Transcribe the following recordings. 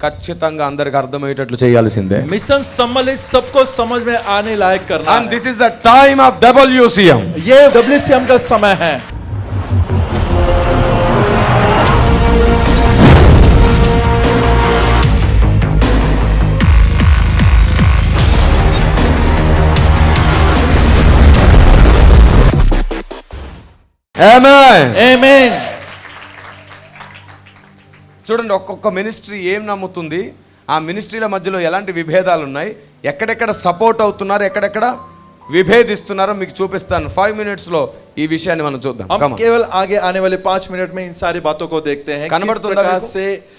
ఖచ్చితంగా అందరికి అర్థమయ్యేటట్లు చేయాల్సిందే మిషన్ సమ్మల్ సబ్కో సమజ్ మే ఆనే లాయక్ కర్నా and this is the time of WCM A WCM కా సమయ హై Amen. Amen. చూడండి ఒక్కొక్క మినిస్ట్రీ ఏం నమ్ముతుంది ఆ మినిస్ట్రీల మధ్యలో ఎలాంటి విభేదాలు ఉన్నాయి ఎక్కడెక్కడ సపోర్ట్ అవుతున్నారు ఎక్కడెక్కడ విభేదిస్తున్నారో మీకు చూపిస్తాను ఫైవ్ మినిట్స్ లో ఈ విషయాన్ని మనం చూద్దాం हम Come on. केवल आगे आने वाले पांच मिनट में इन सारी बातों को देखते हैं किस कनबड़तुंदा प्रकार देखो। से अ,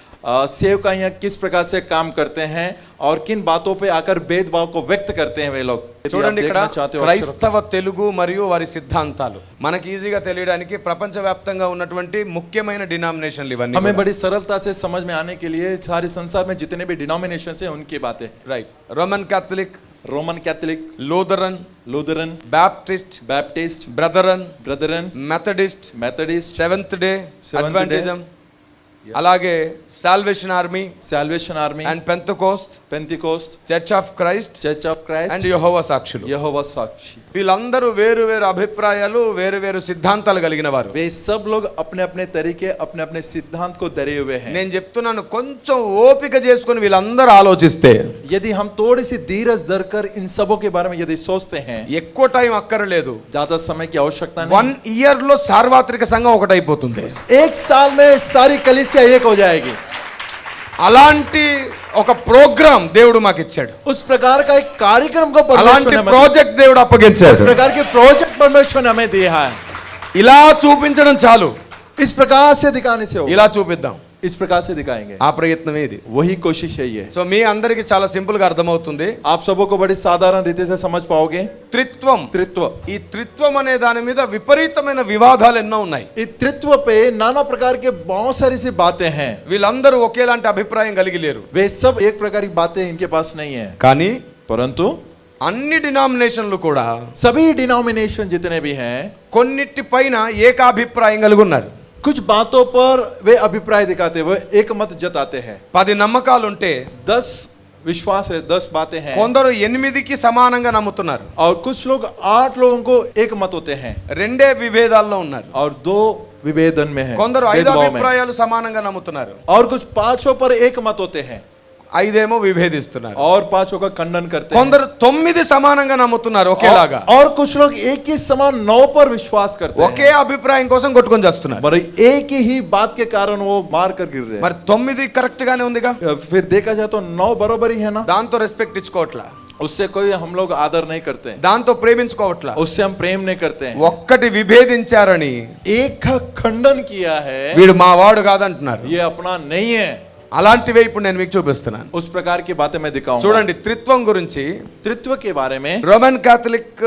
सेवकाइयां किस प्रकार से काम करते हैं और किन बातों पे आकर भेदभाव को व्यक्त करते हैं वे लोग यदि आप చూడండి ఇక్కడ देखना चाहते हो अक्षरों- క్రైస్తవ తెలుగు మరియు వారి సిద్ధాంతాలు మనకి ఈజీగా తెలియడానికి ప్రపంచవ్యాప్తంగా ఉన్నటువంటి ముఖ్యమైన డినామినేషన్లు ఇవన్నీ हमें बड़ी सरलता से समझ में आने के लिए सारे संसार में जितने भी डिनोमिनेशन है उनकी बातें right Roman Catholic Roman Catholic Lutheran Lutheran Baptist Baptist Brethren Brethren Methodist Methodist seventh day Seventh day. Adventism అలాగే Salvation Army Salvation Army and Pentecost Pentecost church of Christ church of Christ and యెహోవా సాక్షులు యెహోవా సాక్షి వీళ్ళందరూ వేరు వేరు అభిప్రాయాలు వేరు వేరు సిద్ధాంతాలు కలిగిన వారు वे सब लोग अपने अपने तरीके अपने अपने सिद्धांत को धरे हुए हैं నేను చెప్తున్నాను కొంచెం ఓపిక చేసుకొని వీళ్ళందరూ ఆలోచిస్తే यदि हम थोड़ी सी धीरज धर कर इन सबों के बारे में यदि सोचते हैं ఎక్కువ టైం అక్కర్లేదు ज्यादा समय की आवश्यकता వన్ नहीं ఇయర్ లో సార్వత్రిక సంఘం ఒకటైపోతుంది एक साल में सारी कलिसिया एक हो जाएगी అలాంటి ఒక ప్రోగ్రామ్ దేవుడు మాకు ఇచ్చాడు उस प्रकार का एक कार्यक्रम को అలాంటి परमेश्वर ने हमें- ప్రాజెక్ట్ దేవుడు उस అప్పగించాడు प्रकार के प्रोजेक्ट परमेश्वर ने हमें दिया है ఇలా చూపించడం చాలు इस प्रकार से दिखाने से हो ఇలా చూపిద్దాం ఇస్ ప్రకార్ సే దిఖాయేంగే ఆ ప్రయత్నమే ఇది. వహీ కోషిష్ హై యే సో మీ అందరికి చాలా సింపుల్గా అర్థమవుతుంది. ఆప్ సబో కో బడి సాధారణ రీతి సే సమజ్ పావోగే త్రిత్వం. త్రిత్వ। ఈ త్రిత్వం అనే దాని మీద విపరీతమైన వివాదాలు ఎన్నో ఉన్నాయి. ఈ త్రిత్వ పే నానా ప్రకార్ కే బహుత్ సారీ సి బాతే హై వీళ్ళందరూ ఒకేలాంటి అభిప్రాయం కలిగి లేరు. వే సబ్ ఏక్ ప్రకార్కి బాతే ఇన్కే పాస్ నహీ హై కానీ పరంతు అన్ని డినామినేషన్లు కూడా సభీ డినామినేషన్ జితనే బి హై కొన్నిటి పైన ఏకాభిప్రాయం కలిగి ఉన్నారు कुछ बातों पर वे अभिप्राय दिखाते हैं, वे एक मत जताते हैं పది నమ్మకాలు ఉంటే दस विश्वास है दस बातें हैं కొందరు ఎనిమిదికి సమానంగా నమ్ముతున్నారు और कुछ लोग आठ लोगों को एक मत होते हैं రెండే విభేదాల్లో ఉన్నారు और दो विभेदन में है కొందరు ఐదు भेदभाव में అభిప్రాయాలు సమానంగా నమ్ముతున్నారు और कुछ पांचों पर एक मत होते हैं ఐదేమో విభేదిస్తున్నారు और पांचों का खंडन करते हैं కొందరు తొమ్మిది సమానంగా నమ్ముతున్నారు ఒకేలాగా और, और कुछ लोग एक ही समान नौ पर विश्वास करते ఒకే అభిప్రాయం కోసం కొట్టుకొని చేస్తున్నారు हैं पर एक ही बात के कारण वो मार कर गिर रहे మరి తొమ్మిది కరెక్ట్ గానే ఉందిగా हैं फिर देखा जाए तो नौ बराबर ही है ना దాంతో రెస్పెక్ట్ ఇచ్చుకోవట్లా उससे कोई हम लोग आदर नहीं करते हैं దాంతో ప్రేమించుకోవట్లా उससे हम प्रेम नहीं करते हैं ఒక్కటి విభేదించారని एक का खंडन किया है వీడు మా వాడు కాదంటున్నారు ये अपना नहीं है అలాంటివే ఇప్పుడు నేను మీకు చూపిస్తున్నాను उस प्रकार की बातें मैं दिखाऊंगा చూడండి త్రిత్వం గురించి त्रित्व के बारे में రోమన్ కాథలిక్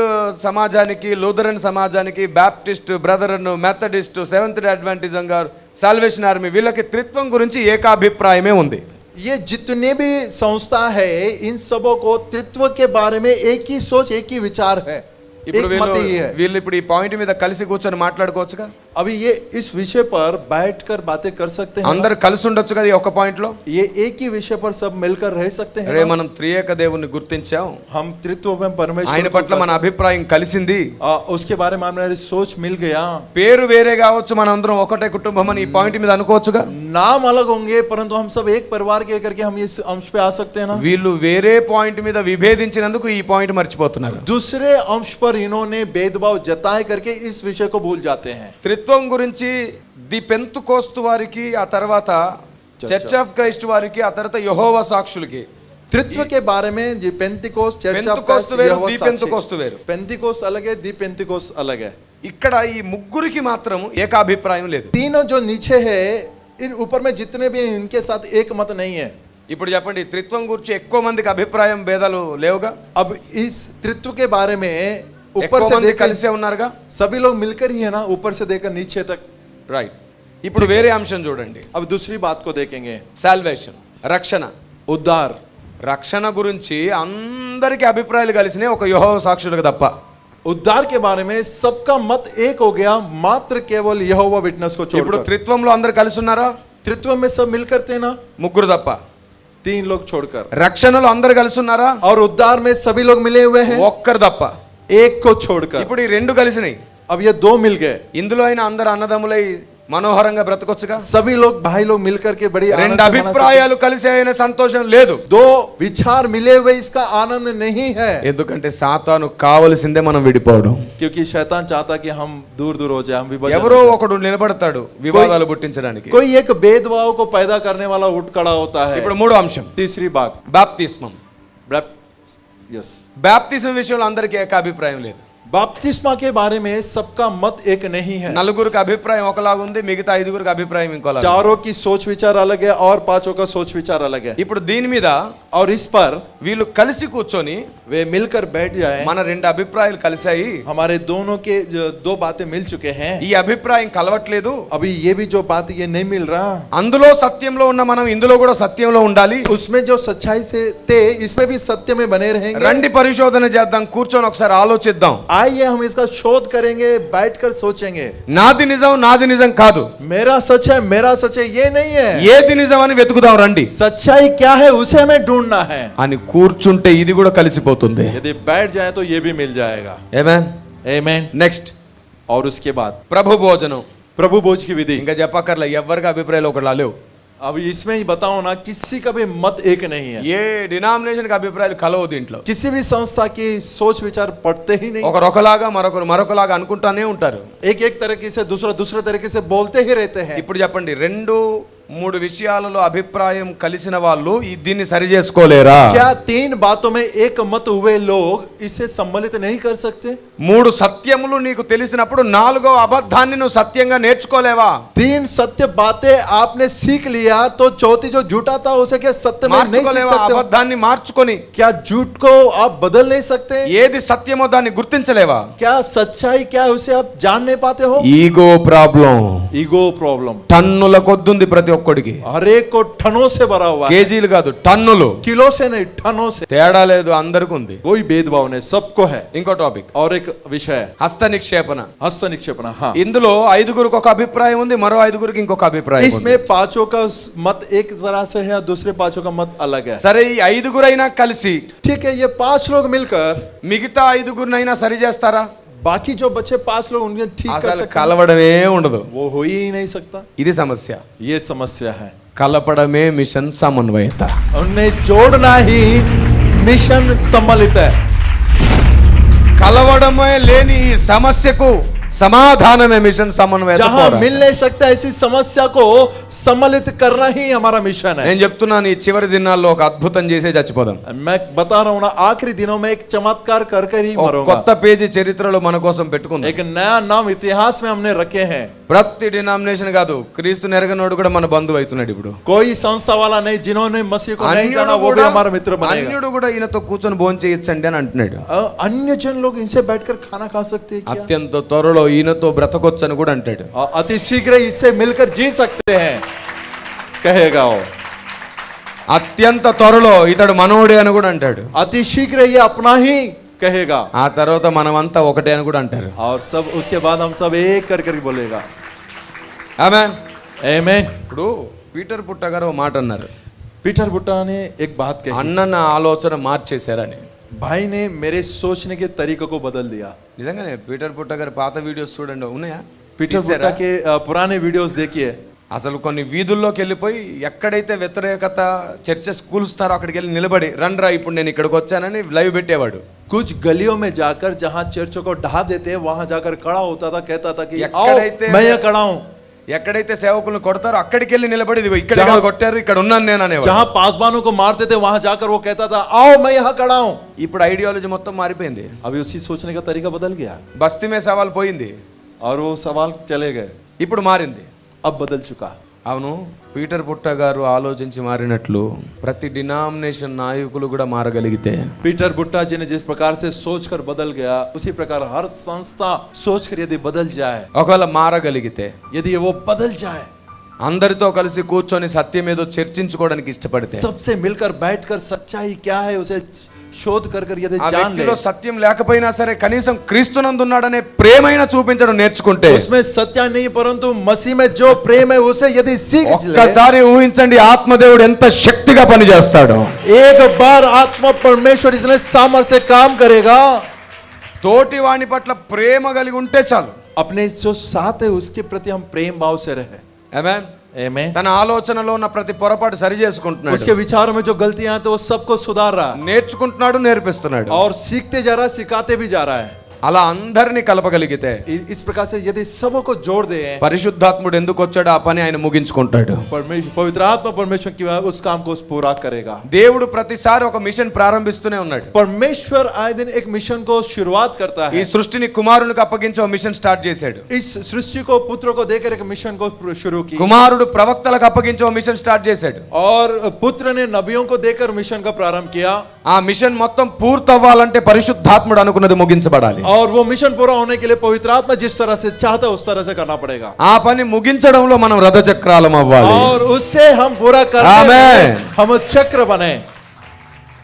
సమాజానికి లూథరన్ సమాజానికి Baptist Brethren Methodist Seventh Day Adventism గారు సాల్వేషన్ ఆర్మీ వీళ్ళకి త్రిత్వం గురించి ఏకాభిప్రాయమే ఉంది ये जितने भी संस्था है इन सबों को त्रित्व के बारे में एक ही सोच एक ही विचार है ఇప్పుడు एक వీళ్ళు मत ही है వీళ్ళు ఇప్పుడు ఈ పాయింట్ మీద కలిసి కూర్చొని మాట్లాడుకోవచ్చుగా अभी ये इस विषय पर बैठकर बातें कर सकते हैं ना? అందరు కలిసి ఉండొచ్చు కదా ఈ ఒక్క పాయింట్ లో ये एक ही विषय पर सब मिलकर रह सकते हैं రే ना? మనం త్రియేక దేవుని గుర్తించాం हम त्रित्व में परमेश्वर ఆయన को పట్ల మన అభిప్రాయం కలిసింది आ, उसके बारे में हमारी सोच मिल गया పేరు వేరే కావచ్చు మన అందరం ఒకటే కుటుంబం అని ఈ పాయింట్ మీద అనుకోవచ్చుగా नाम अलग होंगे परंतु हम सब एक परिवार के करके हम इस अंश पे आ सकते हैं ना వీళ్ళు వేరే పాయింట్ మీద విభేదించినందుకు ఈ పాయింట్ మర్చిపోతున్నారు दूसरे अंश पर इन्होंने भेदभाव जताए करके इस विषय को भूल जाते हैं త్రిత్వం గురించి ది పెంతు కోస్తు వారికి ఆ తర్వాత చర్చ్ ఆఫ్ క్రైస్ట్ వారికి ఆ తర్వాత యహోవా సాక్షులకి त्रित्व के बारे में जी पेंतिकोस चर्च ऑफ పెంతుకోస్తు వేరు ది పెంతుకోస్తు వేరు पेंतिकोस अलग है दी पेंतिकोस अलग है ఇక్కడ ఈ ముగ్గురికి మాత్రం ఏకాభిప్రాయం లేదు तीनों जो नीचे है इन ऊपर में जितने भी हैं इनके साथ एक मत नहीं है ఇప్పుడు చెప్పండి త్రిత్వం గురించి ఎక్కువ మందికి అభిప్రాయం భేదాలు లేవుగా अब इस त्रित्व के बारे में ऊपर ఎక్కువ से మంది देखकर కలిసే ఉన్నారుగా सभी लोग मिलकर ही है ना ऊपर से देखकर नीचे तक రైట్ ఇప్పుడు వేరే అంశం చూడండి अब दूसरी बात को देखेंगे సాల్వేషన్ రక్షణ उद्धार రక్షణ గురించి అందరికీ అభిప్రాయాలు కలిసినాయి ఒక యహోవ సాక్షులకు తప్ప उद्धार के बारे में सबका मत एक हो गया मात्र केवल यहोवा विटनेस को ఇప్పుడు छोड़कर త్రిత్వంలో అందరు కలిసి ఉన్నారా तृत्व में सब मिलकर थे ना ముగ్గురు తప్ప तीन लोग छोड़कर రక్షణలో అందరు కలిసి ఉన్నారా और उद्धार में सभी लोग मिले हुए हैं ఒక్కరు తప్ప एक को छोड़कर ఇప్పుడు ఈ రెండు కలిసినాయి अब ये दो मिल गए ఇందులో అయినా అందరు అన్నదమ్ములై మనోహరంగా బ్రతకొచ్చుగా सभी लोग भाई लोग मिलकर के बड़ी आनंद రెండు से मना सकते हैं। అభిప్రాయాలు కలిసి అయిన సంతోషం లేదు दो विचार मिले हुए इसका आनंद नहीं है ఎందుకంటే సాతాను కావలసిందే మనం విడిపోవడం क्योंकि शैतान चाहता कि हम दूर दूर हो जाए हम विभाजन ఎవరో हो जाए। ఒకడు నిలబడతాడు వివాదాలు పుట్టించడానికి कोई एक भेदभाव को पैदा करने वाला उठ खड़ा होता है ఇప్పుడు మూడో అంశం तीसरी बात బాప్తిస్మం यस బ్యాప్తిజం విషయంలో అందరికీ ఏక అభిప్రాయం లేదు. బాప్తిస్మా కే బారే మే సబ్కా మత్ ఏక నహీ హై. నలుగురికి అభిప్రాయం ఒకలాగా ఉంది మిగతా ఐదుగురికి అభిప్రాయం ఇంకోలా చారో కి సోచ్ విచార్ అలగ్ హై పాచో కా సోచ్ విచార్ అలగ్ ఇప్పుడు దీని మీద ఔర్ ఇస్ పర్ వీళ్ళు కలిసి కూర్చొని వే మిల్కర్ బైఠ్ జాయే. మన రెండు అభిప్రాయాలు కలిసాయి హమారే దోనో కే దో బాతే మిల్ చుకే హై. ఈ అభిప్రాయం కలవట్లేదు. అవి A B Joe bath A Nahi mill రా. అందులో సత్యంలో ఉన్న మనం ఇందులో కూడా సత్యంలో ఉండాలి. ఉస్మే జో సచ్చాయి సే తే ఇస్మే బి సత్యమే బనే రహేంగే. రండి పరిశోధన చేద్దాం కూర్చొని ఒకసారి ఆలోచిద్దాం. आइए हम इसका शोध करेंगे बैठकर सोचेंगे నాది నిజం నాది నిజం కాదు मेरा सच है मेरा सच है ये नहीं है ఏది నిజం అని వెతుకుదాం రండి सच्चाई क्या है उसे हमें ढूंढना है అని కూర్చుంటే ఇది కూడా కలిసిపోతుంది यदि बैठ जाए तो ये भी मिल जाएगा ఏమేన్ Amen. నెక్స్ట్ और उसके बाद ప్రభు భోజనం प्रभु भोज की विधि ఇంకా చెప్పక్కర్లే ఎవరికి అభిప్రాయాలు ఒకటి లేవు अब इसमें ही बताओ ना किसी का भी मत एक नहीं है ఏ డినామినేషన్ కి అభిప్రాయాలు కలవు దీంట్లో किसी भी संस्था की सोच विचार पढ़ते ही नहीं ఒకరు ఒకలాగా మరొకరు మరొకలాగా అనుకుంటానే ఉంటారు एक एक तरीके से दूसरा दूसरे तरीके से बोलते ही रहते हैं ఇప్పుడు చెప్పండి రెండు మూడు విషయాలలో అభిప్రాయం కలిసిన వాళ్ళు ఈ దీన్ని సరి చేసుకోలేరా क्या तीन बातों में एक मत हुए लोग इसे सम्मिलित नहीं कर सकते మూడు సత్యములు నీకు తెలిసినప్పుడు నాలుగో అబద్ధాన్ని నువ్వు సత్యంగా నేర్చుకోలేవా तीन सत्य बातें आपने सीख लिया तो चौथी जो झूठा था उसे क्या सत्य में नहीं सीख మార్చుకోలేవా सकते हो? అబద్ధాన్ని మార్చుకొని क्या झूठ को आप बदल नहीं सकते ఏది సత్యమో దాన్ని గుర్తించలేవా क्या सच्चाई क्या है उसे आप जान नहीं पाते हो ఈగో ప్రాబ్లం ईगो प्रॉब्लम టన్నుల కొద్దుంది ప్రతి ఒక్కడికి हर एक को ठनों से भरा हुआ है కేజీలు కాదు టన్నులు किलो से नहीं ठनों से తేడా లేదు అందరికి ఉంది कोई भेदभाव नहीं सबको है ఇంకో టాపిక్ और एक विषय है హస్త నిక్షేపణ हस्त निक्षेपण हाँ ఇందులో ఐదుగురికి ఒక అభిప్రాయం ఉంది మరో ఐదుగురికి ఇంకొక అభిప్రాయం ఉంది. इसमें पांचों का मत एक तरह से है दूसरे पांचों का मत अलग है సరే ఈ ఐదుగురైనా కలిసి ठीक है ये पांच लोग मिलकर మిగతా ఐదుగురినైనా సరి చేస్తారా बाकी जो बचे पांच लोग उनके ठीक कर అసలు सकते हैं కలవడమే ఉండదు वो हो ही नहीं सकता ఇది సమస్య ये समस्या है కలపడమే మిషన్ సమన్వయత उन्हें जोड़ना ही मिशन सम्मिलित है కలవడమే లేని ఈ సమస్యకు సమాధానమే మిషన్ సమన్వయత जहां పోరాటం. मिल नहीं सकता ऐसी समस्या को सम्मिलित करना ही हमारा मिशन है నేను చెప్తున్నాను ఈ చివరి దినాల్లో ఒక అద్భుతం చేసే చచ్చిపోదాం मैं बता रहा हूं ना आखिरी दिनों में एक चमत्कार कर कर ही ఒక मरूंगा కొత్త పేజీ చరిత్రలో మన కోసం పెట్టుకుందాం एक नया नाम इतिहास में हमने रखे हैं ప్రతి డినామినేషన్ కాదు క్రీస్తు నెరగనోడు కూడా మన బంధువు అవుతున్నాడు ఇప్పుడు कोई संस्था वाला नहीं जिन्होंने मसीह को नहीं అన్యుడు जाना वो भी కూడా हमारा मित्र बनेगा అన్యుడు కూడా ఈయనతో కూర్చొని భోజనం చేయొచ్చండి అని అంటున్నాడు अ, अन्य जन लोग इनसे बैठकर खाना खा सकते हैं क्या అత్యంత త్వరలో ఈయనతో బ్రతకొచ్చు అని కూడా అంటాడు. అతి శీఘ్ర ఇస్తే మిల్కర్ జీ సక్తే కహేగా అత్యంత త్వరలో ఇతడు మనోడే అని కూడా అంటాడు. అతి శీఘ్ర ఈ అప్నాహి కహేగా ఆ తర్వాత మనమంతా ఒకటే అని కూడా అంటారు. ఆర్ సబ్ ఉస్కే బాద్ హమ్ సబ్ ఏక్ కర్ కర్ బోలేగా. ఆమె ఏమే ఇప్పుడు పీటర్ పుట్ట గారు మాట అన్నారు. పీటర్ బుట్ట అని ఎక్ బాత్ అన్న నా ఆలోచన మార్చేశారని. भाई ने मेरे सोचने के तरीकों को बदल दिया నిజంగానే పీటర్ పుట్ట గారి పాత వీడియోస్ చూడండి ఉన్నాయా पीटर తీశారా? बुट्टा के अ, पुराने वीडियोस देखिए అసలు కొన్ని వీధుల్లోకి వెళ్ళిపోయి ఎక్కడైతే వ్యతిరేకత చర్చ కూలుస్తారో అక్కడికి వెళ్ళి నిలబడి రండ్రా ఇప్పుడు నేను ఇక్కడికి వచ్చానని లైవ్ పెట్టేవాడు कुछ गलियों में जाकर जहां चर्चों को ढहा देते वहां जाकर खड़ा होता था कहता था कि आओ ఎక్కడైతే- मैं यहाँ खड़ा हूं ఎక్కడైతే సేవకులను కొడతారో అక్కడికి వెళ్ళి నిలబడి ఇదిగో ఇక్కడ జహా- కొట్టారు ఇక్కడ ఉన్నాను నేను అనేవాడు जहां पासवानों को मारते थे वहां जाकर वो कहता था आओ मैं यहाँ खड़ा हूं ఇప్పుడు ఐడియాలజీ మొత్తం మారిపోయింది अभी उसी सोचने का तरीका बदल गया బస్తీ మే సవాల్ పోయింది और वो सवाल चले गए ఇప్పుడు మారింది अब बदल चुका అవును పీటర్ పుట్ట గారు ఆలోచించి మారినట్లు ప్రతి డినామినేషన్ నాయకులు కూడా మారగలిగితే पीटर बुट्टा जी ने जिस प्रकार से सोचकर बदल गया उसी प्रकार हर संस्था सोचकर यदि बदल जाए ఒకవేళ మారగలిగితే यदि वो बदल जाए అందరితో కలిసి కూర్చొని సత్యం ఏదో చర్చించుకోవడానికి ఇష్టపడితే सबसे मिलकर बैठकर सच्चाई क्या है उसे शोध कर कर यदि ఆ जान వ్యక్తిలో ले సత్యం లేకపోయినా సరే కనీసం క్రీస్తునందున్నాడనే ప్రేమైన చూపించడం నేర్చుకుంటే उसमें सत्य नहीं परंतु मसीह में जो प्रेम है उसे यदि सीख ले ఒక్కసారి ఊహించండి ఆత్మదేవుడు ఎంత శక్తిగా పనిచేస్తాడు एक बार आत्मा परमेश्वर इतने सामर्थ्य से काम करेगा తోటి వాని పట్ల ప్రేమ కలిగి ఉంటే చాలు अपने जो साथ है उसके प्रति हम प्रेम भाव से रहे Amen? Amen. తన ఆలోచనలో ఉన్న ప్రతి పొరపాటు సరి చేసుకుంటున్నాడు उसके विचारों में जो गलतियां हैं तो वो सबको सुधार रहा है నేర్చుకుంటున్నాడు నేర్పిస్తున్నాడు और सीखते जा रहा है सिखाते भी जा रहा है అలా అందరినీ కలపగలిగితే इ- इस प्रकार से यदि सबों को जोड़ दे పరిశుద్ధాత్ముడు ఎందుకు వచ్చాడో ఆ పని ఆయన ముగించుకుంటాడు परमेश्वर पवित्र आत्मा परमेश्वर की उस काम को पूरा करेगा దేవుడు ప్రతిసారి ఒక మిషన్ ప్రారంభిస్తూనే ఉన్నాడు परमेश्वर आए दिन एक मिशन को शुरुआत करता ఈ है సృష్టిని కుమారునికి అప్పగించి ఒక మిషన్ స్టార్ట్ చేశాడు इस सृष्टि को पुत्र को देकर एक मिशन को शुरू की కుమారుడు ప్రవక్తలకు అప్పగించి ఒక మిషన్ స్టార్ట్ చేశాడు और पुत्र ने नबियों को देकर मिशन का प्रारंभ किया ఆ మిషన్ మొత్తం పూర్తవ్వాలంటే పరిశుద్ధాత్ముడు అనుకున్నది ముగించబడాలి और वो मिशन पूरा होने के लिए पवित्र आत्मा जिस तरह से चाहता है उस तरह से करना पड़ेगा ఆ పని ముగించడంలో మనం రథచక్రాలం అవ్వాలి और उससे हम पूरा करने आमेन। में हम चक्र बने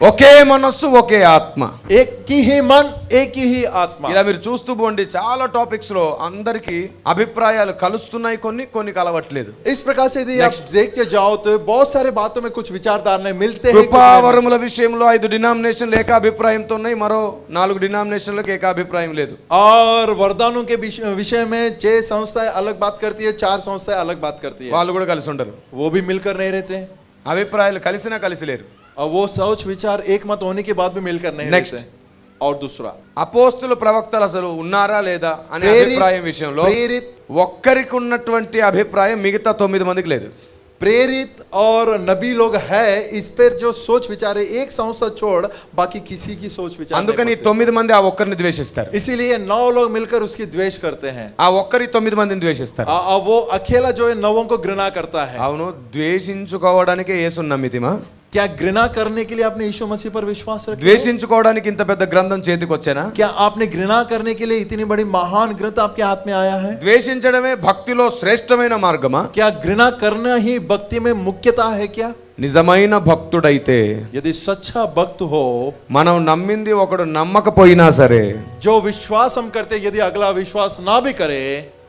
ఒకే మనస్సు ఒకే ఆత్మ एक की ही मन एक ही आत्मा ఇలా మీరు చూస్తూ పోండి చాలా టాపిక్స్ లో అందరికి అభిప్రాయాలు కలుస్తున్నాయి కొన్ని కొన్ని కలవట్లేదు इस प्रकार से यदि आप देखते जाओ तो बहुत सारे बातों में कुछ विचारधाराएं मिलते हैं कुछ नहीं కృపావరముల విషయంలో ఐదు డినామినేషన్లు ఏకాభిప్రాయంతో ఉన్నాయి మరో నాలుగు డినామినేషన్లకు ఏకాభిప్రాయం లేదు और वरदानों के विष- विषय में छह संस्थाएं अलग बात करती है चार संस्थाएं अलग बात करती है వాళ్ళు కూడా కలిసి ఉండరు वो भी मिलकर नहीं रहते हैं అభిప్రాయాలు కలిసినా కలిసి లేరు और वो सोच विचार एक मत होने के बाद भी मिलकर नहीं Next. रहते और दूसरा అపోస్తుల ప్రవక్తలు అసలు ఉన్నారా లేదా అనే ప్రేరిత్- అభిప్రాయం విషయంలో ప్రేరిత్ ఒక్కరికి ఉన్నటువంటి అభిప్రాయం మిగతా తొమ్మిది మందికి లేదు प्रेरित और नबी लोग है इस पर जो सोच विचार है एक संस्था छोड़ बाकी किसी की सोच विचार नहीं అందుకని ఈ पड़ते। తొమ్మిది మంది ఆ ఒక్కరిని ద్వేషిస్తారు इसीलिए नौ लोग मिलकर उसकी द्वेष करते हैं ఆ ఒక్కరి తొమ్మిది మందిని ద్వేషిస్తారు आ- आ- वो अकेला जो है नवों को घृणा करता है అవును ద్వేషించుకోవడానికే యేసుని నమ్మితిమా क्या घृणा करने के लिए आपने यीशु मसीह पर विश्वास रखा ద్వేషించుకోవడానికి ఇంత పెద్ద గ్రంథం చేతికి వచ్చానా क्या आपने घृणा करने के लिए इतनी बड़ी महान ग्रंथ आपके हाथ में आया है ద్వేషించడమే భక్తిలో శ్రేష్టమైన మార్గమా क्या घृणा करना ही भक्ति में मुख्यता है क्या నిజమైన భక్తుడైతే यदि सच्चा भक्त हो మనం నమ్మింది ఒకడు నమ్మకపోయినా సరే जो विश्वास हम करते यदि अगला विश्वास ना भी करे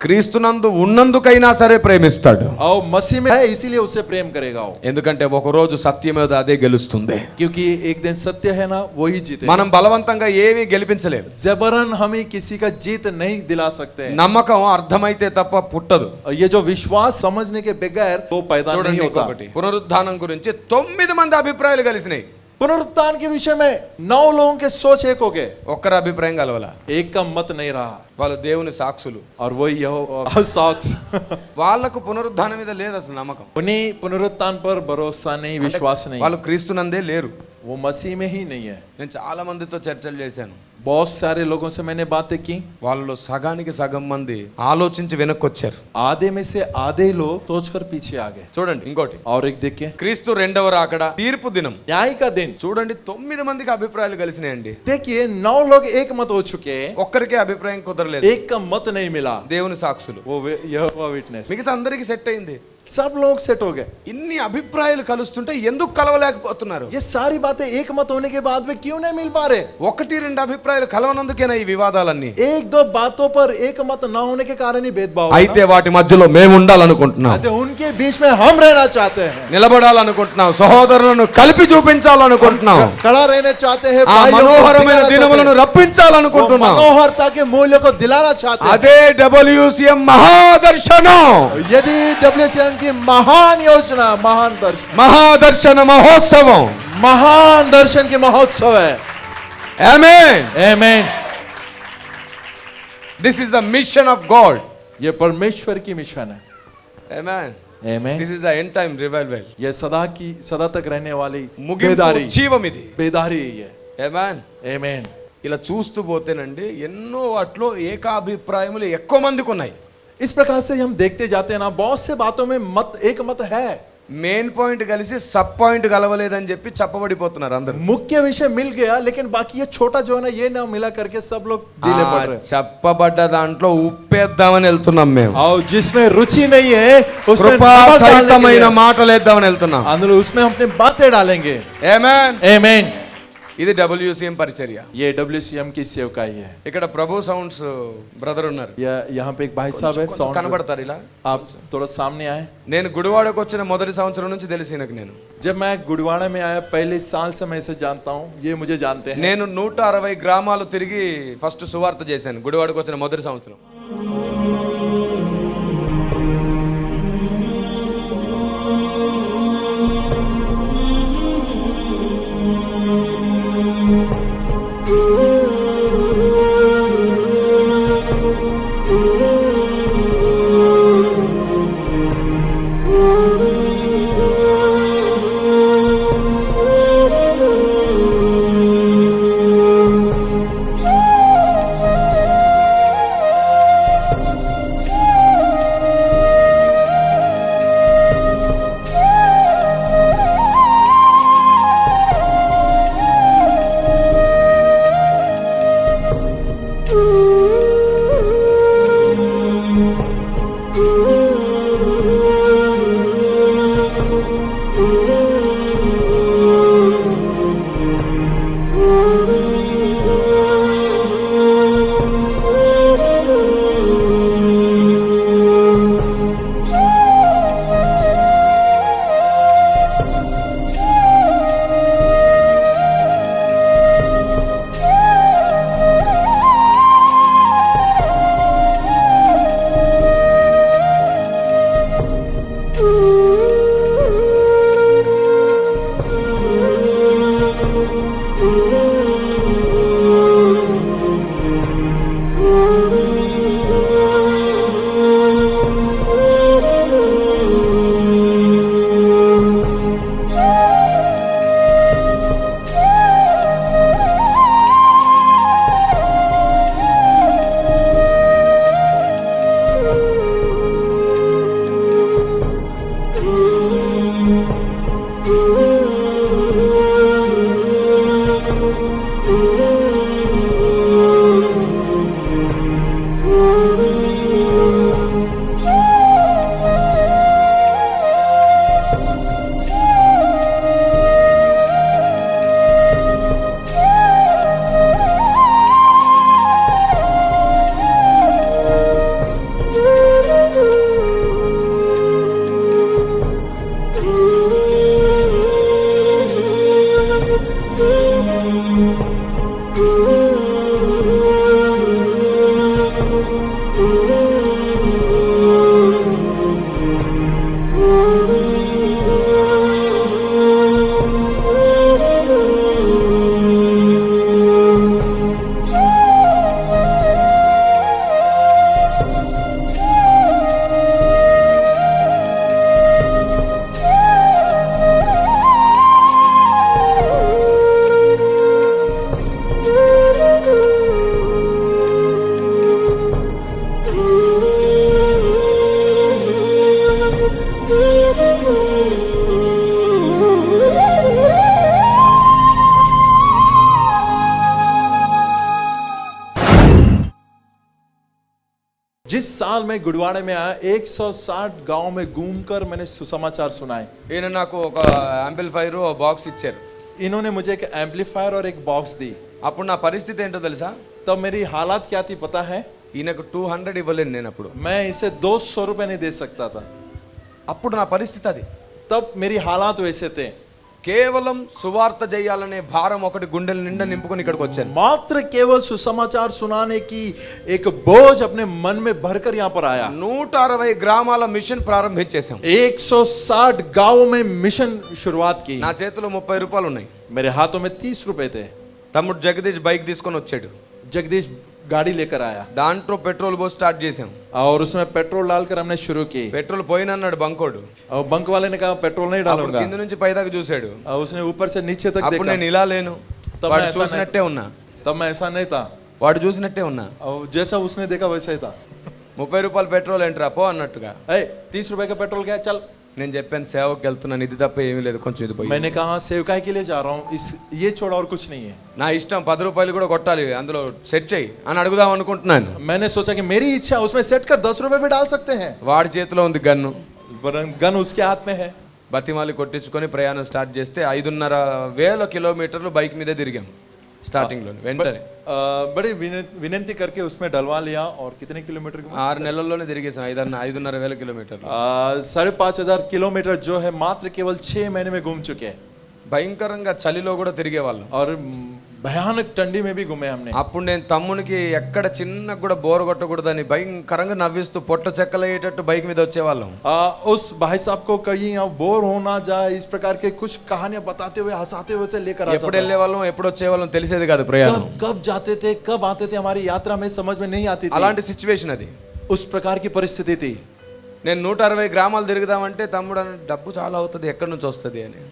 క్రీస్తునందు ఉన్నందుకైనా సరే ప్రేమిస్తాడు और मसीह में है इसीलिए उससे प्रेम करेगा वो ఎందుకంటే ఒక రోజు సత్యం మీద అదే గెలుస్తుంది क्योंकि एक दिन सत्य है ना वही जीते మనం బలవంతంగా ఏమీ గెలిపించలేము जबरन हमें किसी का जीत नहीं दिला सकते నమ్మకం అర్థమైతే తప్ప పుట్టదు और ये जो विश्वास समझने के बगैर वो पैदा नहीं చూడండి होता ఇంకొకటి పునరుద్ధానం గురించి తొమ్మిది మంది అభిప్రాయాలు కలిసినాయి पुनरुत्थान के विषय में नौ लोगों के सोच एक हो गए ఒక్కరి అభిప్రాయం కలవాల एक का मत नहीं रहा వాళ్ళు దేవుని సాక్షులు और वही यह सॉक्स వాళ్ళకు పునరుద్ధానం మీద లేదు అసలు నమ్మకం उन्हें पुनरुत्थान पर भरोसा नहीं विश्वास नहीं వాళ్ళు క్రీస్తునందే లేరు वो मसीह में ही नहीं है నేను చాలా మందితో చర్చలు చేశాను बहुत सारे लोगों से मैंने बातें की వాళ్ళలో సగానికి సగం మంది ఆలోచించి వెనక్కి వచ్చారు आधे में से आधे लोग सोचकर पीछे आ गए చూడండి ఇంకోటి और एक देखिए క్రీస్తు రెండవ రాకడ తీర్పు దినం न्याय का दिन చూడండి తొమ్మిది మందికి అభిప్రాయాలు కలిసినాయండి देखिए नौ लोग एक मत हो चुके हैं ఒక్కరికే అభిప్రాయం కుదరలేదు एक का मत नहीं मिला దేవుని సాక్షులు वो यह विटनेस మిగతా అందరికి సెట్ అయింది सब लोग सेट हो गए ఇన్ని అభిప్రాయాలు కలుస్తుంటే ఎందుకు కలవలేకపోతున్నారు ये सारी बातें एक मत होने के बाद में क्यों नहीं मिल पा रहे ఒకటి రెండు అభిప్రాయాలు కలవనందుకేనా ఈ వివాదాలన్నీ एक दो बातों पर एक मत ना होने के कारण ही भेदभाव होगा। అయితే వాటి మధ్యలో మేము ఉండాలనుకుంటున్నాం कहते हैं, उनके बीच में हम रहना चाहते हैं నిలబడాలనుకుంటున్నాం సహోదరులను కలిపి చూపించాలనుకుంటున్నాం खड़ा रहना चाहते हैं ఆ भाइयों को మనోహరమైన दिखाना चाहते దినములను हैं। वो రప్పించాలనుకుంటున్నాం मनोहरता के मूल्य को दिलाना चाहते हैं అదే డబ్ల్యూసిఎం మహాదర్శనం यदि डब्ल्यू की महान योजना महान दर्शन మహాదర్శన మహోత్సవం महान दर्शन के महोत्सव है amen Amen. This is the mission of God ये परमेश्वर की मिशन है amen Amen. This is the end time revival ये सदा की सदा तक रहने वाली ముగింపు बेदारी జీవం ఇది बेदारी है ये ఆమేన్ Amen. ఇలా చూస్తూ పోతేనండి ఎన్నో వాటిలో ఏకాభిప్రాయములు ఎక్కువ మందికి ఉన్నాయి इस प्रकार से हम देखते जाते हैं ना बहुत से बातों में मत एक मत है మెయిన్ పాయింట్ కలిసి సబ్ పాయింట్ కలవలేదని చెప్పి చప్పబడిపోతున్నారు అందరు मुख्य विषय मिल गया लेकिन बाकी ये छोटा जो है ना ये ना मिला करके सब लोग ढीले पड़ रहे हैं చెప్పబడ్డ దాంట్లో ఉప్పేద్దామని వెళ్తున్నాం మేము और जिसमें रुचि नहीं है उसमें కృపా नमक डालने के సహితమైన लिए- మాటలు వేద్దామని వెళ్తున్నాం अंदर उसमें अपने बातें डालेंगे ఏమేన్ Amen. ఇది డబ్ల్యూసీఎం పరిచర్య. ఏ డబ్ల్యూసీఎం కి సేవకాయి ఇక్కడ ప్రభు సౌండ్స్ బ్రదర్ uh, ఉన్నారు. యహా పే భాయ్ హై సౌండ్ కనబడతారు ఇలా. ఆప్ థోడా సామ్నే ఆయే నేను గుడివాడకు వచ్చిన మొదటి సంవత్సరం నుంచి తెలిసి నాకు నేను. జబ్ మై గుడివాడ మే ఆయా పహలే సాల్ సే మై సే హూ యే ముజే జాన్తే హై నేను 160 గ్రామాలు తిరిగి ఫస్ట్ సువార్త చేశాను గుడివాడకు వచ్చిన మొదటి సంవత్సరం. जिस मैं गुड़वाड़े में आया 160 गांव में घूमकर मैंने सुसमाचार सुनाए ఈయన నాకు ఒక యాంపిల్ఫైర్ బాక్స్ ఇచ్చారు इन्होंने मुझे एक एम्पलीफायर और एक बॉक्स दी అప్పుడు నా పరిస్థితి ఏంటో తెలుసా तब मेरी हालात क्या थी पता है ఈయనకు టూ హండ్రెడ్ ఇవ్వలేను నేను అప్పుడు मैं इसे दो सौ रुपये नहीं दे सकता था అప్పుడు నా పరిస్థితి అది तब मेरी हालात वैसे थे కేవలం సువార్త చేయాలనే భారం ఒకటి గుండెల నిండా నింపుకొని ఇక్కడికి వచ్చాను. మాత్ర కేవల్ సుసమాచార్ సునానేకి ఏక బోజ్ అప్నే మన్ మే భర్కర్ యహాన్ పర్ ఆయా నూట అరవై గ్రామాల మిషన్ ప్రారంభించేశాం. ఏక్ సో సాట్ గావ్ మే మిషన్ షురువాత్కి. నా చేతిలో ముప్పై రూపాయలు ఉన్నాయి మేరే హాతో మే తీస్ రూపాయతే తమ్ముడు జగదీష్ బైక్ తీసుకొని వచ్చాడు. జగదీష్ गाड़ी लेकर आया దాంట్లో పెట్రోల్ పోసి స్టార్ట్ చేసాం और उसमें पेट्रोल डालकर हमने शुरू की పెట్రోల్ పోయినన్నాడు బంకోడు और बंक वाले ने कहा पेट्रोल नहीं అప్పుడు डालूंगा కింద నుంచి పైదాకా చూశాడు और उसने ऊपर से नीचे तक అప్పుడు देखा నేను ఇలా లేను తమ వాడు ऐसा చూసినట్టే ఉన్నా तब मैं ऐसा नहीं था వాడు చూసినట్టే ఉన్నా और जैसा उसने देखा वैसा ही था ముప్పై రూపాయలు పెట్రోల్ ఏంట్రా పో అన్నట్టుగా ए तीस रुपए का पेट्रोल क्या चल నేను చెప్పాను సేవకి వెళ్తున్నాను ఇది తప్ప ఏమీ లేదు కొంచెం ఇది పోయి मैंने कहा सेवकाई के लिए जा रहा हूँ इस ये छोड़ा और कुछ नहीं है నా ఇష్టం పది రూపాయలు కూడా కొట్టాలి అందులో సెట్ చేయి అని అడుగుదాం అనుకుంటున్నాను मैंने सोचा कि मेरी इच्छा उसमें सेट कर दस रुपए भी डाल सकते हैं వాడి చేతిలో ఉంది గన్ను वरन गन उसके हाथ में है బతిమాలి కొట్టించుకొని ప్రయాణం స్టార్ట్ చేస్తే ఐదున్నర వేల కిలోమీటర్లు బైక్ మీదే తిరిగాం స్టార్టింగ్లో వెంటనే अ, बड़ी विन- विनती करके उसमें डलवा लिया और कितने किलोमीटर की ఆరు నెలల్లోనే తిరిగేసాం ఐదన్న ఐదున్నర వేల కిలోమీటర్లు अ, साढ़े पाँच हजार किलोमीटर जो है मात्र केवल छह महीने में घूम चुके हैं భయంకరంగా చలిలో కూడా తిరిగే వాళ్ళం और म, भयानक ठंडी में भी घूमे हमने అప్పుడు నేను తమ్మునికి ఎక్కడ చిన్న కూడా బోర్ కొట్టకూడదని భయంకరంగా నవ్విస్తూ పొట్ట చెక్కలయ్యేటట్టు బైక్ మీద వచ్చేవాళ్ళం आ, उस भाई साहब को कहीं आप बोर होना जाए इस प्रकार के कुछ कहानियां बताते हुए हंसाते हुए से लेकर आता ఎప్పుడు వెళ్ళే వాళ్ళం ఎప్పుడు వచ్చేవాళ్ళం తెలిసేది కాదు ప్రయాణం कब कब जाते थे कब आते थे हमारी यात्रा में समझ में नहीं आती थी అలాంటి సిచ్యువేషన్ అది उस प्रकार की परिस्थिति थी నేను నూట అరవై గ్రామాలు తిరుగుదామంటే తమ్ముడు అన్న డబ్బు చాలా అవుతుంది ఎక్కడి నుంచి వస్తుంది అని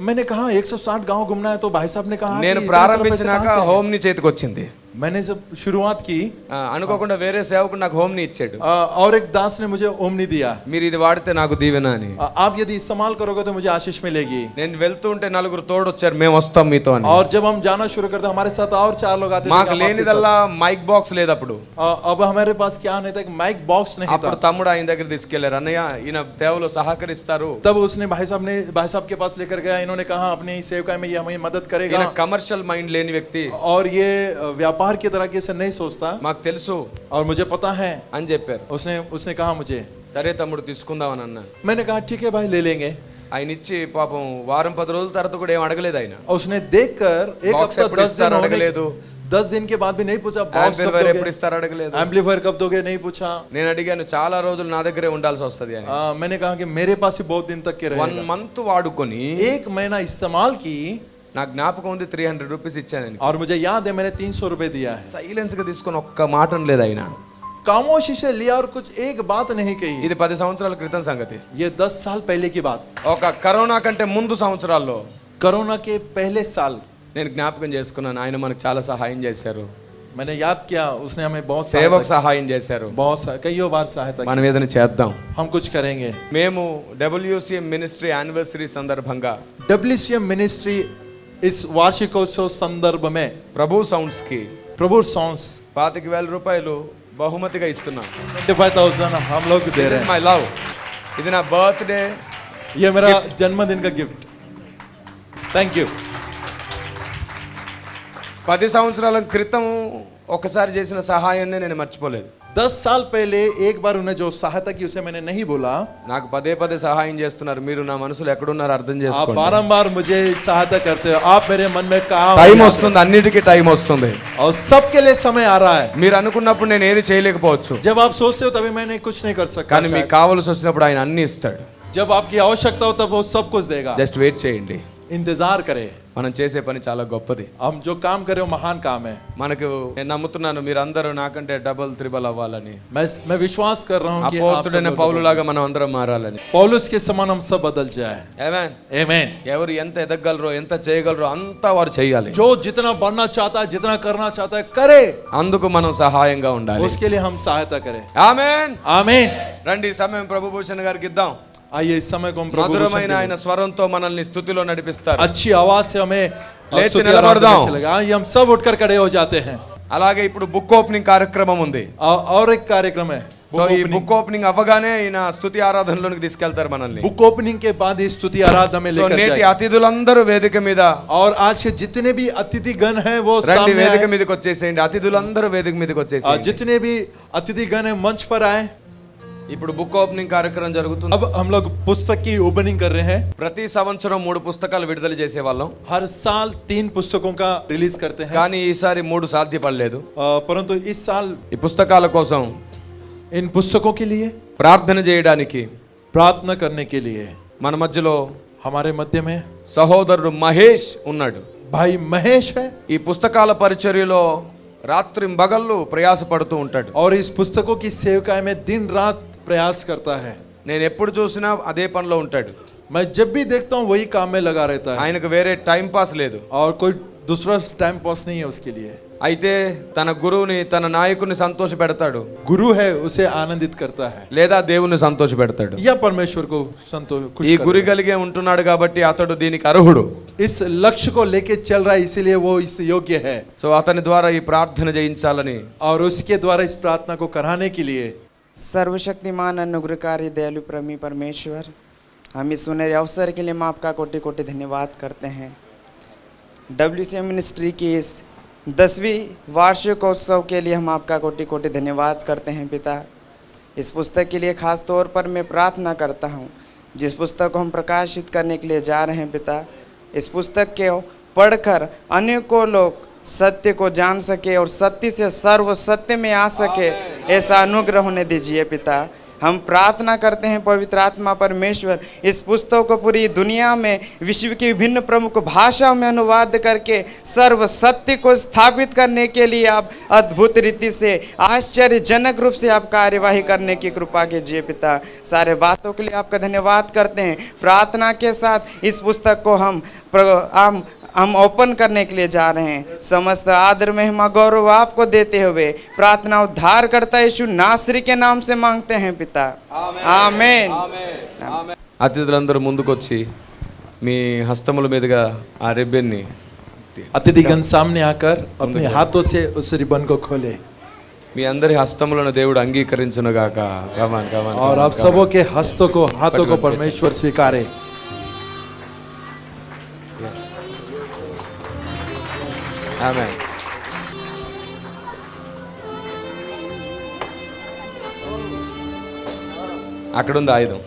मैंने कहा 160 गांव घूमना है तो भाई साहब ने कहा कि నేను इतने सारे पैसे ప్రారంభించినాక कहाँ से హోమ్ ని చేతికి వచ్చింది हैं? मैंने जब शुरुआत की ఆ, అనుకోకుండా వేరే సేవకుడు నాకు హోమ్ ని ఇచ్చాడు आ, और एक दास ने मुझे ओमनी दिया మీరు ఇది వాడితే నాకు దీవెన అని आ, आप यदि इस्तेमाल करोगे तो मुझे आशीष मिलेगी నేను వెళ్తూ ఉంటే నలుగురు తోడు వచ్చారు మేము వస్తాం మీతో అని और जब हम जाना शुरू करते हमारे साथ और चार लोग आते थे మాకు कि हम आपके లేనిదల్లా మైక్ బాక్స్ లేదు అప్పుడు साथ- आ, अब हमारे पास क्या नहीं था माइक बॉक्स नहीं था అప్పుడు తమ్ముడు ఆయన దగ్గర తీసుకెళ్లారు అన్నయ్య ఈయన సేవలో సహకరిస్తారు तब उसने भाई साहब ने भाई साहब के पास लेकर गया इन्होंने कहा अपनी सेवकाई में ये हमें मदद ఈయన करेगा కమర్షియల్ మైండ్ లేని వ్యక్తి और ये अ, बाहर के तरीके से नहीं सोचता మాకు తెలుసు और मुझे पता है అని చెప్పారు उसने उसने कहा मुझे సరే తమ్ముడు తీసుకుందామని అన్నాను मैंने कहा ठीक है भाई ले लेंगे ఆయన ఇచ్చి పాపం వారం పది రోజుల తర్వాత కూడా ఏం అడగలేదు ఆయన और उसने देखकर एक Box हफ्ता एप्पल दस दिन स्टार होने अड़क ले दो। दस दिन के बाद भी नहीं पूछा बॉक्स कब యాంప్లిఫైర్ ఎప్పుడు दोगे ఇస్తారో అడగలేదు एम्पलीफायर कब दोगे नहीं पूछा నేను అడిగాను చాలా రోజులు నా దగ్గరే ఉండాల్సి వస్తది అని आ, मैंने कहा कि मेरे पास ही बहुत दिन तक के వన్ रहेगा మంత్ వాడుకొని एक महीना इस्तेमाल की నా జ్ఞాపకం ఉంది త్రీ హండ్రెడ్ రూపీస్ ఇచ్చాను ఆయనకి. और मुझे याद है मैंने तीन सौ रुपए दिया है సైలెన్స్ గా తీసుకొని ఒక్క మాట లేదు ఆయన खामोशी से लिया और कुछ एक बात नहीं कही ఇది పది సంవత్సరాల క్రితం సంగతి ये दस साल पहले की बात ఒక కరోనా కంటే ముందు సంవత్సరాల్లో कोरोना के पहले साल నేను జ్ఞాపకం చేసుకున్నాను ఆయన మనకు చాలా సహాయం చేశారు मैंने याद किया उसने हमें बहुत సేవకు सहायता సహాయం చేశారు की। बहुत सा- कईयों बार सहायता की। మనం ఏదైనా చేద్దాం हम कुछ करेंगे మేము డబ్ల్యూసిఎం మినిస్ట్రీ యానివర్సరీ సందర్భంగా डब्ल्यूसीएम मिनिस्ट्री इस वार्षिकोत्सव संदर्भ में ప్రభు సౌండ్స్ కి प्रभु सॉन्ग्स పాతిక వేల రూపాయలు బహుమతిగా ఇస్తున్నాం ट्वेंटी फाइव थाउजेंड हम लोग दे रहे हैं మై లవ్ ఇది నా బర్త్డే ये मेरा जन्मदिन का गिफ्ट थैंक यू పది సంవత్సరాల క్రితం ఒకసారి చేసిన సహాయాన్ని నేను మర్చిపోలేదు दस साल पहले एक बार उन्हें जो सहायता की उसे मैंने नहीं बोला నాకు పదే పదే సహాయం చేస్తున్నారు మీరు నా మనసులో ఎక్కడున్నారు అర్థం आप చేసుకోండి बारंबार मुझे सहायता करते हो आप मेरे मन में कहा టైం వస్తుంది అన్నిటికీ టైం వస్తుంది और सबके लिए समय आ रहा है మీరు అనుకున్నప్పుడు నేను ఏది చేయలేకపోవచ్చు जब आप सोचते हो तभी मैंने कुछ नहीं कर सकता కానీ మీకు కావలసి వచ్చినప్పుడు ఆయన అన్ని ఇస్తాడు जब आपकी आवश्यकता हो तब वो सब कुछ देगा జస్ట్ వెయిట్ చేయండి इंतजार करें మనం చేసే పని చాలా గొప్పది हम जो काम करें वो महान काम है మనకు నేను నమ్ముతున్నాను మీరందరూ నాకంటే డబల్ త్రిబల్ అవ్వాలని मैं मैं विश्वास कर रहा हूँ कि आप सब అపోస్తుడైన लोग- పౌలు లాగా మనం అందరం మారాలని पौलुस के समान हम सब बदल जाए Amen. Amen. ఎవరు ఎంత ఎదగలరో ఎంత చేయగలరో అంతా వారు చేయాలి जो जितना बढ़ना चाहता है जितना करना चाहता है करे అందుకు మనం సహాయంగా ఉండాలి उसके लिए हम सहायता करें ఆమెన్ आमीन రండి ఈ సమయం ప్రభుభూషణ్ గారికి ఇద్దాం आइए इस समय को हम प्रभु भूषण మధురమైన के ఆయన స్వరంతో మనల్ని స్థుతిలో నడిపిస్తారు लिए- अच्छी आवाज से हमें ले स्तुति चले आराधना बढ़ाओ। चलेगा आइए हम सब उठकर खड़े हो जाते हैं అలాగే ఇప్పుడు బుక్ ఓపెనింగ్ కార్యక్రమం ఉంది औ- और एक कार्यक्रम है సో ఈ బుక్ ఓపెనింగ్ అవ్వగానే ఈయన స్థుతి ఆరాధనలోనికి తీసుకెళ్తారు మనల్ని बुक ओपनिंग के बाद ही स्तुति आराधना में సో लेकर నేటి जाए అతిథులందరూ వేదిక మీద और आज के जितने भी अतिथि गण हैं वो రండి सामने వేదిక आए మీదకి వచ్చేసేయండి అతిథులందరూ వేదిక మీదకి और వచ్చేసేయండి जितने भी अतिथि गण हैं मंच पर आए ఇప్పుడు బుక్ ఓపెనింగ్ కార్యక్రమం జరుగుతుంది अब हम लोग पुस्तक की ओपनिंग कर रहे हैं ప్రతి సంవత్సరం మూడు పుస్తకాలు విడుదల చేసేవాళ్ళం हर साल तीन पुस्तकों का रिलीज करते हैं కానీ ఈసారి మూడు సాధ్యపడలేదు अ, परंतु इस साल ఈ పుస్తకాల కోసం इन पुस्तकों के लिए ప్రార్థన చేయడానికి प्रार्थना करने के लिए మన మధ్యలో हमारे मध्य में సహోదరుడు మహేష్ ఉన్నాడు भाई महेश है ఈ పుస్తకాల పరిచర్యలో రాత్రి బగళ్ళు ప్రయాసపడుతూ ఉంటాడు और इस पुस्तकों की सेवकाई में दिन रात प्रयास करता है నేను ఎప్పుడు చూసినా అదే పనిలో ఉంటాడు मैं जब भी देखता हूँ वही काम में लगा रहता है ఆయనకు వేరే టైం పాస్ లేదు और कोई दूसरा टाइम पास नहीं है उसके लिए అయితే తన గురువుని తన నాయకుని సంతోష పెడతాడు गुरु है उसे आनंदित करता है లేదా దేవుని సంతోష పెడతాడు या परमेश्वर को संतोष खुश ఈ कर గురి కలిగే ఉంటున్నాడు కాబట్టి అతడు దీనికి అర్హుడు इस लक्ष्य को लेके चल रहा है इसीलिए वो इस योग्य है సో అతని ద్వారా ఈ ప్రార్థన చేయించాలని और उसके द्वारा इस प्रार्थना को कराने के लिए सर्वशक्तिमान अनुग्रहकारी दयालु प्रमी परमेश्वर, हम इस सुनहरे अवसर के लिए हम आपका कोटि कोटि धन्यवाद करते हैं। डब्ल्यू सी एम मिनिस्ट्री की इस दसवीं वार्षिकोत्सव के लिए हम आपका कोटि कोटि धन्यवाद करते हैं पिता। इस पुस्तक के लिए खास तौर पर मैं प्रार्थना करता हूँ, जिस पुस्तक को हम प्रकाशित करने के लिए जा रहे हैं पिता, इस पुस्तक के पढ़कर अनेकों लोग सत्य को जान सके और सत्य से सर्व सत्य में आ सके ऐसा अनुग्रह होने दीजिए पिता। हम प्रार्थना करते हैं पवित्र आत्मा परमेश्वर इस पुस्तक को पूरी दुनिया में विश्व की विभिन्न प्रमुख भाषाओं में अनुवाद करके सर्व सत्य को स्थापित करने के लिए आप अद्भुत रीति से आश्चर्यजनक रूप से आप कार्यवाही करने की कृपा कीजिए पिता। सारे बातों के लिए आपका धन्यवाद करते हैं। प्रार्थना के साथ इस पुस्तक को हम हम हम ओपन करने के लिए जा रहे हैं समस्त आदर महिमा गौरव आपको देते हुए प्रार्थना उद्धार करता यीशु नासरी के नाम से मांगते हैं पिता आमेन అతిథులందరూ ముందుకొచ్చి మీ హస్తముల మీదుగా ఆ రిబ్బన్ని अतिथिगण सामने आकर अपने हाथों से उस रिबन को खोले మీ అందరి హస్తములను దేవుడు అంగీకరించునుగాక కమాన్ కమాన్ और आप सबों के हस्तों को हाथों को परमेश्वर स्वीकारे ఆమె. అక్కడుంది ఆయుధం.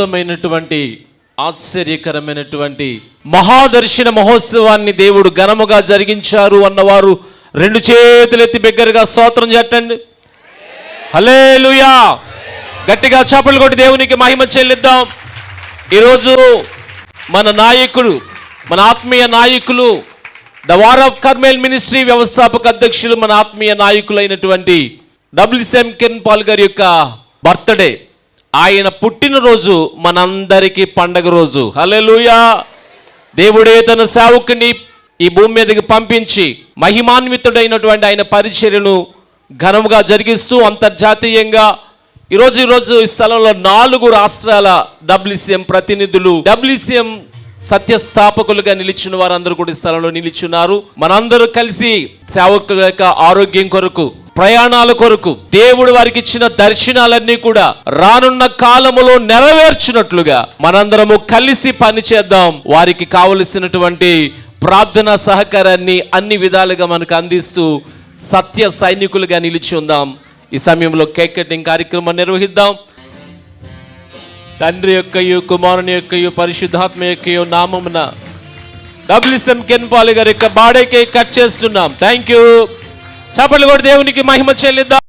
అద్భుతమైనటువంటి ఆశ్చర్యకరమైనటువంటి మహాదర్శన మహోత్సవాన్ని దేవుడు ఘనముగా జరిగించారు అన్నవారు రెండు చేతులెత్తి బిగ్గరగా స్తోత్రం హలే హల్లెలూయా! గట్టిగా చేపలు కొట్టి దేవునికి మహిమ చెల్లిద్దాం. ఈరోజు మన నాయకుడు మన ఆత్మీయ నాయకులు the war of Carmel ministry వ్యవస్థాపక అధ్యక్షులు మన ఆత్మీయ నాయకులైనటువంటి డబ్ల్యూసీఎం కిరణ్ పాల్ గారి యొక్క బర్త్డే ఆయన పుట్టినరోజు మనందరికీ పండగ రోజు. హల్లెలూయా! దేవుడే తన సేవకుని ఈ భూమి మీదకి పంపించి మహిమాన్వితుడైనటువంటి ఆయన పరిచర్యను ఘనముగా జరిగిస్తూ అంతర్జాతీయంగా ఈరోజు ఈరోజు ఈ స్థలంలో నాలుగు రాష్ట్రాల డబ్ల్యూసీఎం ప్రతినిధులు డబ్ల్యూసీఎం సత్యస్థాపకులుగా నిలిచిన వారందరూ కూడా ఈ స్థలంలో నిలిచున్నారు. మనందరూ కలిసి సేవకుల యొక్క ఆరోగ్యం కొరకు ప్రయాణాల కొరకు దేవుడు వారికి ఇచ్చిన దర్శనాలన్నీ కూడా రానున్న కాలములో నెరవేర్చినట్లుగా మనందరము కలిసి పనిచేద్దాం వారికి కావలసినటువంటి ప్రార్థన సహకారాన్ని అన్ని విధాలుగా మనకు అందిస్తూ సత్య సైనికులుగా నిలిచి ఉందాం. ఈ సమయంలో కేక్ కటింగ్ కార్యక్రమం నిర్వహిద్దాం. తండ్రి యొక్కయు కుమారుని యొక్కయు పరిశుద్ధాత్మ యొక్కయు నామమున డబ్ల్యూఎస్ఎం కెన్పాలి గారి యొక్క బాడీకి కట్ చేస్తున్నాం. థ్యాంక్ యూ చప్పట్లు కూడా దేవునికి మహిమ చెల్లిద్దాం.